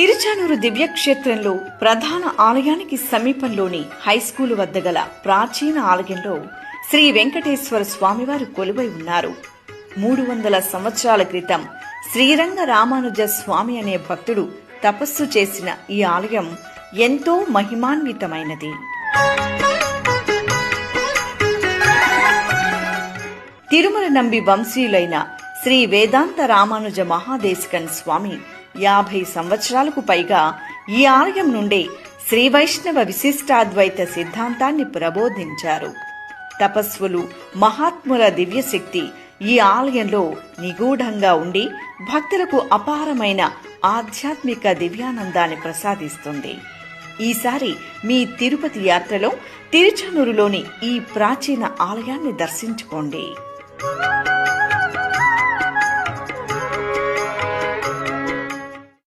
తిరుచానూరు దివ్యక్షేత్రంలో ప్రధాన ఆలయానికి సమీపంలోని హైస్కూలు వద్ద గల ప్రాచీన ఆలయంలో శ్రీ వెంకటేశ్వర స్వామివారు కొలువై ఉన్నారు. మూడు వందల సంవత్సరాల క్రితం శ్రీరంగ రామానుజ స్వామి అనే భక్తుడు తపస్సు చేసిన ఈ ఆలయం ఎంతో మహిమాన్వితమైనది. తిరుమల నంబి వంశీయులైన శ్రీ వేదాంత రామానుజ మహాదేశికన్ స్వామి యాభై సంవత్సరాలకు పైగా ఈ ఆలయం నుండే శ్రీ వైష్ణవ విశిష్టాద్వైత సిద్ధాంతాన్ని ప్రబోధించారు. తపస్వులు మహాత్ముల దివ్యశక్తి ఈ ఆలయంలో నిగూఢంగా ఉండి భక్తులకు అపారమైన ఆధ్యాత్మిక దివ్యానందాన్ని ప్రసాదిస్తుంది. ఈసారి మీ తిరుపతి యాత్రలో తిరుచనూరులోని ఈ ప్రాచీన ఆలయాన్ని దర్శించుకోండి.